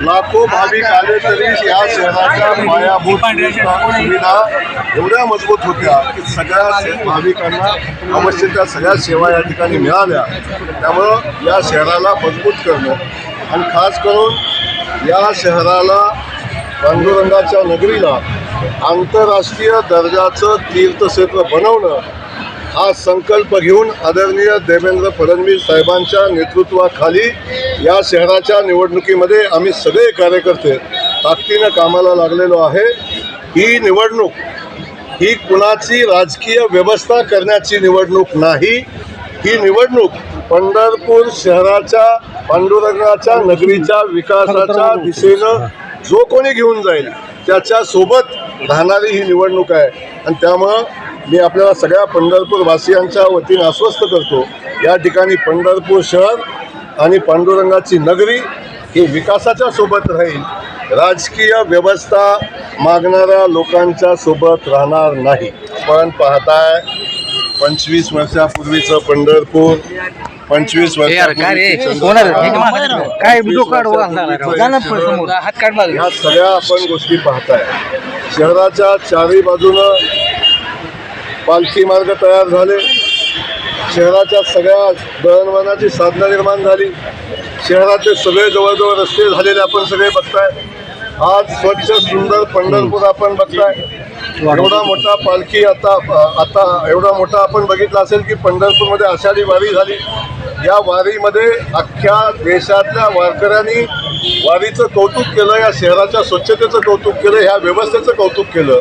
लाखो भाविक आले तरी या शहराच्या पायाभूत सुविधा एवढ्या मजबूत होत्या की सगळ्या भाविकांना अवश्य त्या सगळ्या सेवा या ठिकाणी मिळाल्या. त्यामुळं या शहराला मजबूत करणं आणि खास करून या शहराला पांडुरंगाच्या नगरीला आंतरराष्ट्रीय दर्जाचं तीर्थक्षेत्र बनवणं हा संकल्प घेऊन आदरणीय देवेंद्र फडणवीस साहेबांच्या नेतृत्वाखाली या शहराच्या निवडणुकीमध्ये आम्ही सगळे कार्यकर्ते ताकदीनं कामाला लागलेलो आहे. ही निवडणूक ही कुणाची राजकीय व्यवस्था करण्याची निवडणूक नाही. ही निवडणूक पंढरपूर शहराच्या पांडुरंगाच्या नगरीच्या विकासाच्या दिशेनं जो कोणी घेऊन जाईल त्याच्या सोबत राहणारी ही निवडणूक आहे. आणि त्यामुळं मी आपल्याला सगळ्या पंढरपूर वासियांच्या वतीने आश्वस्त करतो या ठिकाणी पंढरपूर शहर आणि पांडुरंगाची नगरी ही विकासाच्या सोबत राहील. राजकीय व्यवस्था मागणाऱ्या लोकांच्या सोबत राहणार नाही. पण पाहताय पंचवीस वर्षापूर्वीचं पंढरपूर पंचवीस माझं ह्या सगळ्या आपण गोष्टी पाहताय. शहराच्या चारही बाजूनं पालखी मार्ग तयार झाले. शहराच्या सगळ्या दळणवळणाची साधनं निर्माण झाली. शहराचे सगळे जवळजवळ रस्ते झालेले आपण सगळे बघताय. आज स्वच्छ सुंदर पंढरपूर आपण बघताय. एवढा मोठा पालखी आता आता एवढा मोठा आपण बघितला असेल की पंढरपूरमध्ये आषाढी वारी झाली. या वारीमध्ये अख्ख्या देशातल्या वारकऱ्यांनी वारीचं कौतुक केलं या शहराच्या स्वच्छतेचं कौतुक केलं ह्या व्यवस्थेचं कौतुक केलं.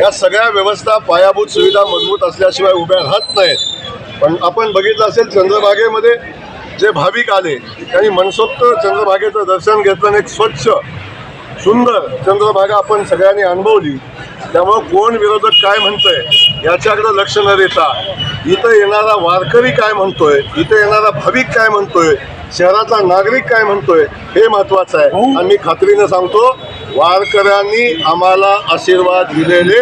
या सगळ्या व्यवस्था पायाभूत सुविधा मजबूत असल्याशिवाय उभ्या राहत नाहीत. पण आपण बघितलं असेल चंद्रभागेमध्ये जे भाविक आले त्यांनी मनसोक्त चंद्रभागेचं दर्शन घेतलं आणि एक स्वच्छ सुंदर चंद्रभागा आपण सगळ्यांनी अनुभवली. त्यामुळं कोण विरोधक काय म्हणतोय याच्याकडे लक्ष न देता इथं येणारा वारकरी काय म्हणतोय इथं येणारा भाविक काय म्हणतोय शहरातला नागरिक काय म्हणतोय हे महत्वाचं आहे. आणि मी खात्रीनं सांगतो वारकऱ्यांनी आम्हाला आशीर्वाद दिलेले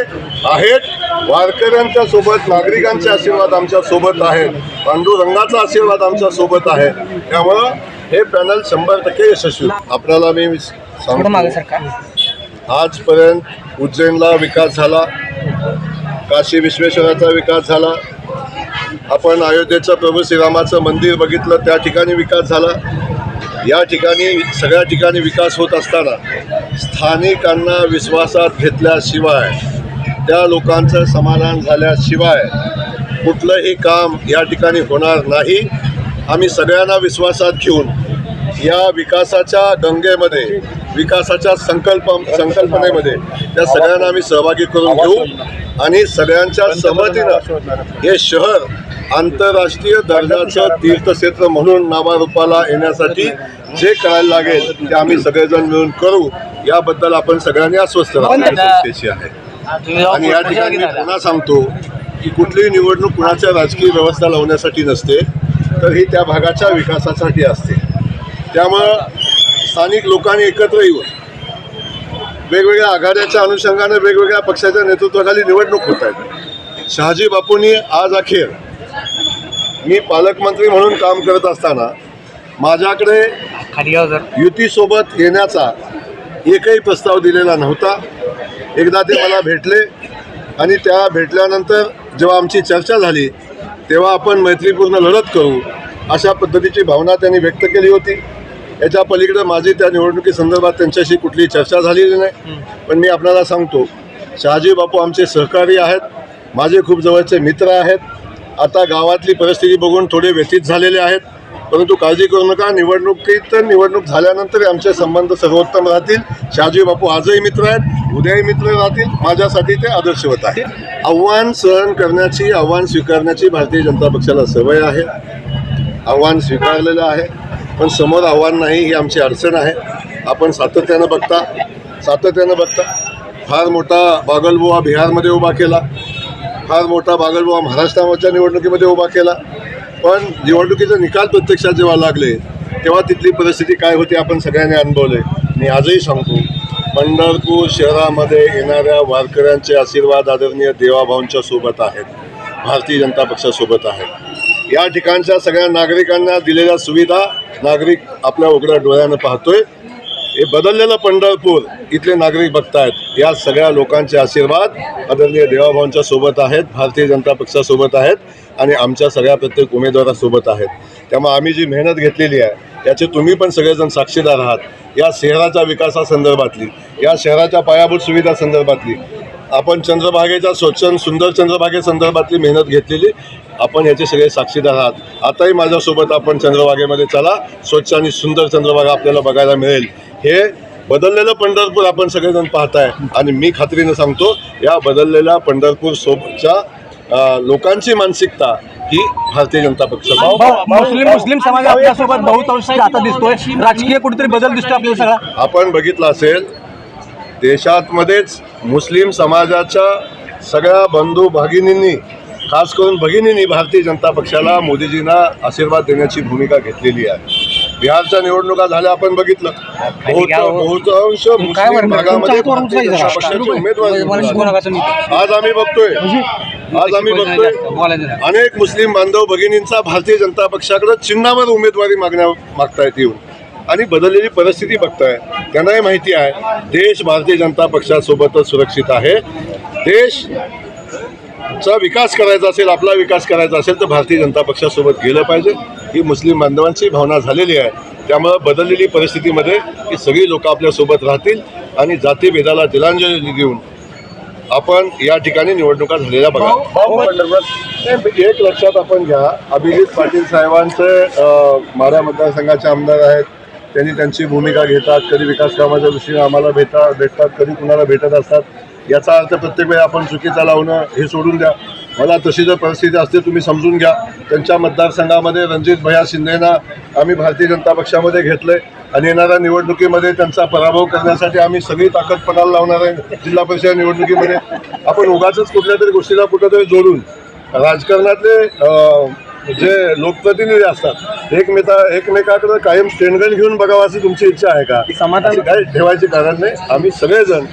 आहेत. वारकऱ्यांच्या सोबत नागरिकांचे आशीर्वाद आमच्यासोबत आहेत. पांडुरंगाचा आशीर्वाद आमच्यासोबत आहे. त्यामुळं हे पॅनल शंभर टक्के यशस्वी आपल्याला मी सांगतो आजपर्यंत उज्जैनला विकास झाला. काशी विश्वेश्वराचा विकास झाला. आपण अयोध्येचं प्रभू श्रीरामाचं मंदिर बघितलं त्या ठिकाणी विकास झाला. या ठिकाणी सगळ्या ठिकाणी विकास होत असताना स्थानिकांना विश्वासात घेतल्याशिवाय त्या लोकांचं समाधान झाल्याशिवाय कुठलंही काम या ठिकाणी होणार नाही. आम्ही सगळ्यांना विश्वासात घेऊन या विकासाच्या गंगेमध्ये विकासाच्या संकल्प संकल्पनेमध्ये त्या सगळ्यांना आम्ही सहभागी करून घेऊ आणि सगळ्यांच्या सहमतीनं हे शहर आंतरराष्ट्रीय दर्जाचं तीर्थक्षेत्र म्हणून नावारूपाला येण्यासाठी जे करायला लागेल ते आम्ही सगळेजण मिळून करू. याबद्दल आपण सगळ्यांनी अस्वस्थ राहण्याची आहे. आणि या ठिकाणी मी पुन्हा सांगतो की कुठलीही निवडणूक कुणाच्या राजकीय व्यवस्था लावण्यासाठी नसते तर ही त्या भागाच्या विकासासाठी असते. त्यामुळं स्थानिक लोकांनी एकत्र येऊन वेगवेगळ्या आघाड्याच्या अनुषंगाने वेगवेगळ्या पक्षाच्या नेतृत्वाखाली निवडणूक होत आहेत. शहाजी बापूंनी आज अखेर मी पालकमंत्री म्हणून काम करत असताना माझ्याकडे युतीसोबत येण्याचा एकही प्रस्ताव दिलेला नव्हता. एकदा ते मला भेटले आणि त्या भेटल्यानंतर जेव्हा आमची चर्चा झाली तेव्हा आपण मैत्रीपूर्ण लढत करू अशा पद्धतीची भावना त्यांनी व्यक्त केली होती. याच्या पलीकडे माझी त्या निवडणुकीसंदर्भात त्यांच्याशी कुठलीही चर्चा झालेली नाही. पण मी आपल्याला सांगतो शहाजी बापू आमचे सहकारी आहेत माझे खूप जवळचे मित्र आहेत. आता गावातली परिस्थिती बघून थोडे व्यथित झालेले आहेत. परंतु काळजी करू नका. निवडणुकीत तर निवडणूक झाल्यानंतर आमचे संबंध सर्वोत्तम राहतील. शहाजी बापू आजही मित्र आहेत. उद्याही मित्र राहतील. माझ्यासाठी ते आदर्शवत आहेत. आव्हान सहन करण्याची आव्हान स्वीकारण्याची भारतीय जनता पक्षाला सवय आहे. आव्हान स्वीकारलेलं आहे. पण समोर आव्हान नाही ही आमची अडचण आहे. आपण सातत्यानं बघता सातत्यानं बघता. फार मोठा बागलबुवा बिहारमध्ये उभा केला. फार मोठा बागलबुवा महाराष्ट्राच्या निवडणुकीमध्ये उभा केला. पण निवडणुकीचे निकाल प्रत्यक्षात जेव्हा लागले तेव्हा तिथली परिस्थिती काय होती आपण सगळ्यांनी अनुभवले. मी आजही सांगतो पंढरपूर शहरामध्ये येणाऱ्या वारकऱ्यांचे आशीर्वाद आदरणीय देवाभाऊंच्या सोबत आहेत भारतीय जनता पक्षासोबत आहेत. या ठिकाणच्या सगळ्या नागरिकांना दिलेल्या सुविधा नागरिक आपल्या उघड्या डोळ्यानं पाहतोय. हे बदललेलं पंढरपूर इथले नागरिक बघतायत. या सगळ्या लोकांचे आशीर्वाद आदरणीय देवाभावांच्या सोबत आहेत भारतीय जनता पक्षासोबत आहेत आणि आमच्या सगळ्या प्रत्येक उमेदवारासोबत आहेत. त्यामुळे आम्ही जी मेहनत घेतलेली आहे याचे तुम्ही पण सगळेजण साक्षीदार आहात. या शहराच्या विकासासंदर्भातली या शहराच्या पायाभूत सुविधा संदर्भातली आपण चंद्रभागेच्या स्वच्छ सुंदर चंद्रभागेसंदर्भातली मेहनत घेतलेली आपण याचे सगळे साक्षीदार आहात. आताही माझ्यासोबत आपण चंद्रभागेमध्ये चला स्वच्छ आणि सुंदर चंद्रभागा आपल्याला बघायला मिळेल. हे बदललेलं पंढरपूर आपण सगळेजण पाहताय. आणि मी खात्रीनं सांगतो या बदललेल्या पंढरपूर सोबतच्या लोकांची मानसिकता ही भारतीय जनता पक्ष मुस्लिम मुस्लिम समाज आपल्यासोबत बहुतांश आता दिसतोय. राजकीय कुठेतरी बदल दिसतोय आपल्याला सगळा. आपण बघितलं असेल देशातमध्येच मुस्लिम समाजाच्या सगळ्या बंधू भगिनींनी खास करून भगिनींनी भारतीय जनता पक्षाला मोदीजींना आशीर्वाद देण्याची भूमिका घेतलेली आहे. बिहारच्या निवडणुका झाल्या आपण बघितलं. बहुत बहुतांश मुस्लिम भागामध्ये भारतीय जनता पक्षाचे उमेदवार आज आम्ही बघतोय. आज आम्ही बघतोय अनेक मुस्लिम बांधव भगिनींचा भारतीय जनता पक्षाकडे चिन्हावर उमेदवारी मागण्या मागतायत येऊन. आणि बदललेली परिस्थिती बघताय. त्यांनाही माहिती आहे देश भारतीय जनता पक्षासोबतच सुरक्षित आहे. देश चा विकास करायचा असेल आपला विकास करायचा असेल तर भारतीय जनता पक्षासोबत गेलं पाहिजे. ही मुस्लिम बांधवांची भावना झालेली आहे. त्यामुळं बदललेली परिस्थितीमध्ये ही सगळी लोक आपल्यासोबत राहतील आणि जातीभेदाला तिलांजली देऊन आपण या ठिकाणी निवडणुका झालेल्या बघा. नाही, एक लक्षात आपण घ्या. अभिजित पाटील साहेबांचे माढा मतदारसंघाचे आमदार आहेत. त्यांनी त्यांची भूमिका घेतात कधी विकास कामाच्या दृष्टीने आम्हाला भेटा भेटतात कधी कुणाला भेटत असतात. याचा अर्थ प्रत्येक वेळी आपण चुकीचा लावणं हे सोडून द्या. मला तशी जर परिस्थिती असते तुम्ही समजून घ्या. त्यांच्या मतदारसंघामध्ये रणजित भैया शिंदेना आम्ही भारतीय जनता पक्षामध्ये घेतलंय. आणि येणाऱ्या निवडणुकीमध्ये त्यांचा पराभव करण्यासाठी आम्ही सगळी ताकद पणाला लावणार आहे जिल्हा परिषद निवडणुकीमध्ये. आपण उगाच कुठल्या तरी गोष्टीला कुठंतरी जोडून राजकारणातले जे लोकप्रतिनिधी असतात एकमेका एकमेकाकडे कायम स्टेंडगन घेऊन बघावं अशी तुमची इच्छा आहे का? समाधान- काही ठेवायची कारण नाही. आम्ही सगळेजण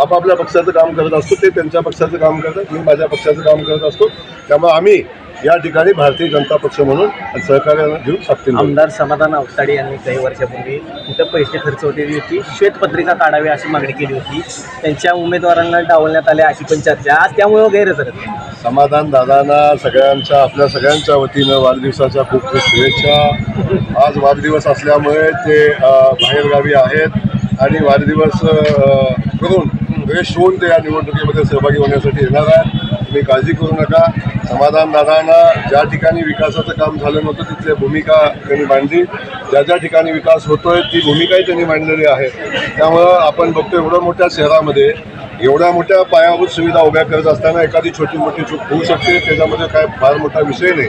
आपापल्या पक्षाचं काम करत असतो ते त्यांच्या पक्षाचं काम करतात मी माझ्या पक्षाचं काम करत असतो. त्यामुळे आम्ही या ठिकाणी भारतीय जनता पक्ष म्हणून सहकार्यानं घेऊन शकतील आमदार समाधान अवताडे यांनी काही वर्षापूर्वी कुठं पैसे खर्च होते होती श्वेतपत्रिका काढावी अशी मागणी केली होती. त्यांच्या उमेदवारांना डावलण्यात आले अशी पण चर्चा. आज त्यामुळे गैरहजर आहेत. समाधान दादांना सगळ्यांच्या आपल्या सगळ्यांच्या वतीनं वाढदिवसाच्या खूप खूप शुभेच्छा. आज वाढदिवस असल्यामुळे ते बाहेरगावी आहेत आणि वाढदिवस करून फ्रेश होऊन ते या निवडणुकीमध्ये सहभागी होण्यासाठी येणार आहेत. तुम्ही काळजी करू नका. समाधान दादांना ज्या ठिकाणी विकासाचं काम झालं नव्हतं तिथली भूमिका त्यांनी मांडली. ज्या ज्या ठिकाणी विकास होतोय ती भूमिकाही त्यांनी मांडलेली आहे. त्यामुळं आपण बघतो एवढ्या मोठ्या शहरामध्ये एवढ्या मोठ्या पायाभूत सुविधा उभ्या करत असताना एखादी छोटी मोठी चूक होऊ शकते त्याच्यामध्ये काय फार मोठा विषय नाही.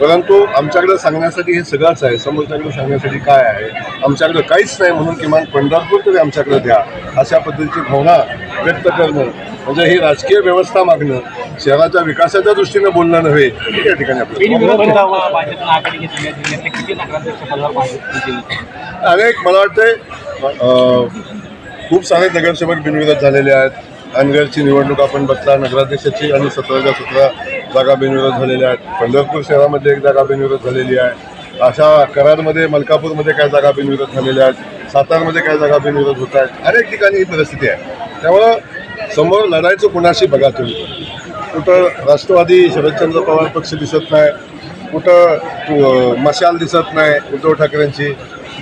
परंतु आमच्याकडे सांगण्यासाठी हे सगळंच आहे. समोरच्याकडे सांगण्यासाठी काय आहे? आमच्याकडे काहीच नाही म्हणून किमान पंढरपूर तरी आमच्याकडे द्या अशा पद्धतीची भावना व्यक्त करणं म्हणजे ही राजकीय व्यवस्था मागणं शहराच्या विकासाच्या दृष्टीनं बोलणं नव्हे या ठिकाणी अनेक मला वाटते खूप सारे नगरसेवक बिनविरोध झालेले आहेत. अनगरची निवडणूक आपण बघता नगराध्यक्षाची आणि सतराच्या सतरा जागा बिनविरोध झालेल्या आहेत. पंढरपूर शहरामध्ये एक जागा बिनविरोध झालेली आहे. अशा कराडमध्ये मलकापूरमध्ये काय जागा बिनविरोध झालेल्या आहेत. सातारमध्ये काय जागा बिनविरोध होत आहेत. अनेक ठिकाणी ही परिस्थिती आहे. त्यामुळं समोर लढायचं कुणाशी बघा तुम्ही? कुठं राष्ट्रवादी शरदचंद्र पवार पक्ष दिसत नाही कुठं मशाल दिसत नाही उद्धव ठाकरेंची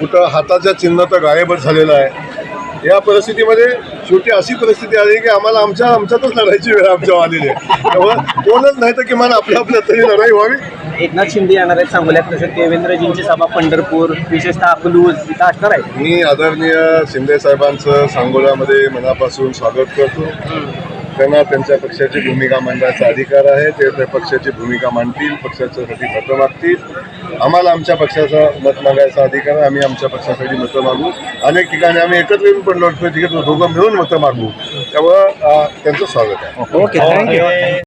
कुठं हाताच्या चिन्ह तर गायबच झालेलं आहे. या परिस्थितीमध्ये शेवटी अशी परिस्थिती आली की आम्हाला आमच्या आमच्यातच लढायची वेळ आमच्या आलेली आहे त्यामुळे कोणच नाही तर किमान आपल्या आपल्या तरी लढाई व्हावी. एकनाथ शिंदे येणार आहेत सांगोल्यात तसं देवेंद्रजींची सभा पंढरपूर विशेषतः अकलूज इथं असणार आहे मी आदरणीय शिंदे साहेबांचं सांगोल्यामध्ये मनापासून स्वागत करतो. त्यांना त्यांच्या पक्षाची भूमिका मांडण्याचा अधिकार आहे. ते त्या पक्षाची भूमिका मांडतील पक्षाच्यासाठी मतं मागतील. आम्हाला आमच्या पक्षाचा मत मागायचा अधिकार आहे. आम्ही आमच्या पक्षासाठी मतं मागू. अनेक ठिकाणी आम्ही एकत्र येऊन पण लढतोय. तिथे दोघं मिळून मतं मागू. त्यामुळं त्यांचं स्वागत आहे. Okay thank you.